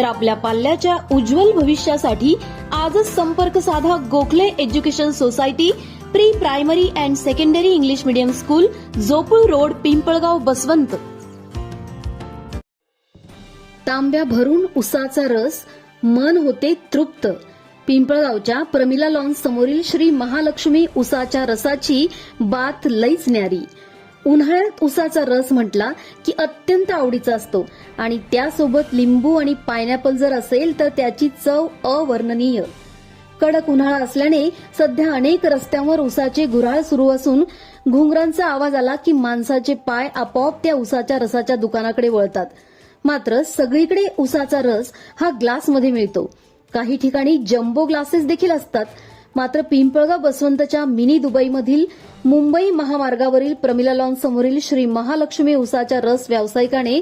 तर आपल्या पाल्याच्या उज्ज्वल भविष्यासाठी आजच संपर्क साधा Gokhale education society pre primary and secondary English medium school Jopul road Pimpalgaon Baswant. तांब्या भरून उसाचा रस मन होते तृप्त. पिंपळगावच्या प्रमिला लॉन्स समोरील श्री महालक्ष्मी उसाच्या रसाची बात लईच न्यारी. उन्हाळ्यात उसाचा रस म्हटला की अत्यंत आवडीचा असतो. आणि त्यासोबत लिंबू आणि पायनॅपल जर असेल तर त्याची चव अवर्णनीय. कडक उन्हाळा असल्याने सध्या अनेक रस्त्यांवर उसाचे गुराळ सुरू असून घुंगरांचा आवाज आला की माणसाचे पाय आपोआप त्या उसाच्या रसाच्या दुकानाकडे वळतात. मात्र सगळीकडे उसाचा रस हा ग्लासमध्ये मिळतो. काही ठिकाणी जम्बो ग्लासेस देखील असतात. मात्र पिंपळगाव बसवंतच्या मिनी दुबईमधील मुंबई महामार्गावरील प्रमिला लॉन समोरील श्री महालक्ष्मी उसाच्या रस व्यावसायिकाने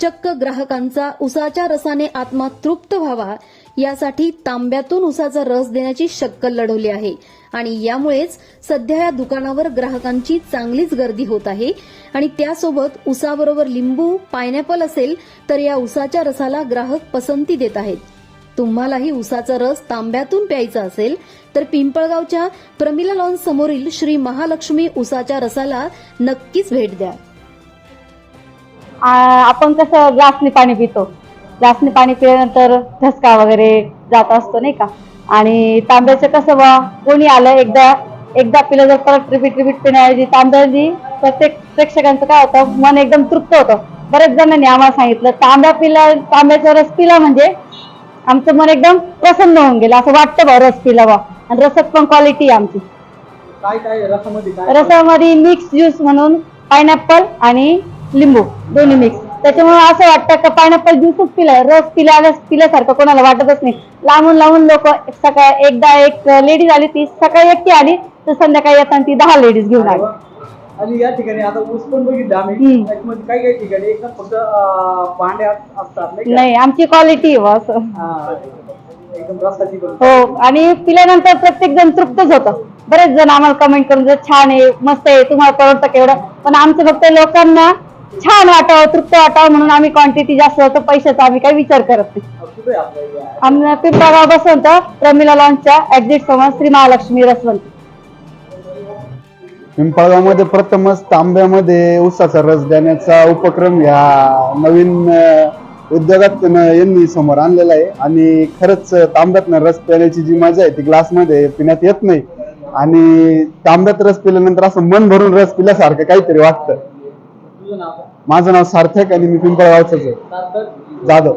चक्क ग्राहकांचा उसाच्या रसाने आत्मा तृप्त व्हावा यासाठी तांब्यातून उसाचा रस देण्याची शक्कल लढवली आहे. आणि यामुळेच सध्या या दुकानावर ग्राहकांची चांगलीच गर्दी होत आहे. आणि त्यासोबत उसाबरोबर लिंबू पायनॅपल असेल तर या उसाच्या रसाला ग्राहक पसंती देत आहेत. तुम्हालाही उसाचा रस तांब्यातून प्यायचा असेल तर पिंपळगावच्या प्रमिला लॉन समोरील श्री महालक्ष्मी उसाच्या रसाला नक्कीच भेट द्या. आपण कसं ग्लासने पाणी पितो. ग्लासने पाणी पिल्यानंतर ठसका वगैरे जात असतो नाही का? आणि तांब्याचं कसं बा कोणी आलं एकदा एकदा पिलं जर परत रिपीट रिपीट पिण्याऐवजी तांब्याची प्रत्येक प्रेक्षकांचं काय होतं मन एकदम तृप्त होतं. बरेच जणांनी आम्हाला सांगितलं तांब्या पिला तांब्याचा रस पिला म्हणजे आमचं मन एकदम प्रसन्न होऊन गेलं. असं वाटतं बा रस पिला बा आणि रसात पण क्वालिटी आहे आमची. काय काय रसामध्ये? काय रसामध्ये मिक्स ज्यूस म्हणून पायनॅपल आणि लिंबू. दोन्ही मिक्स त्याच्यामुळे असं वाटतं का पायनॅपल ज्यूसच पिलाय रस पिल्या पिल्यासारखं कोणाला वाटतच नाही. लांबून लांबून लोक सकाळ एकदा एक लेडीज आली ती सकाळी एकटी आली तर संध्याकाळी येताना ती दहा लेडीज घेऊन आली. आणि या ठिकाणी आता ऊस पण बघितलं आम्ही हम्म. त्याच्यामध्ये काही काही ठिकाणी एकदम फक्त अं, भांड्या असतात नाही का? नाही आमची क्वालिटी असं हा. एकदम रसाची पण हो आणि पिल्यानंतर प्रत्येक जण तृप्तच होतं बरेच जण आम्हाला कमेंट करून छान आहे मस्त आहे तुम्हाला परवडतं केवढं पण आमचं फक्त लोकांना छान वाटावं तृप्त वाटावं म्हणून आम्ही क्वांटिटी जास्त होतो पैशाचा आम्ही काही विचार करत नाही कुठे? आम्ही पिंपळगाव बसवंत प्रमिला लॉन्चच्या एक्झिट समोर श्री महालक्ष्मी रसवंत पिंपळगावमध्ये प्रथमच तांब्यामध्ये उसाचा रस देण्याचा उपक्रम या नवीन उद्योगात यांनी समोर आणलेला आहे. आणि खरंच तांब्यातनं रस पिण्याची जी मजा आहे ती ग्लासमध्ये पिण्यात येत नाही. आणि तांब्यात रस पिल्यानंतर असं मन भरून रस पिल्यासारखं काहीतरी वाटतं? माझं नाव सार्थक आणि मी पिंपळगावचंच आहे. जाधव.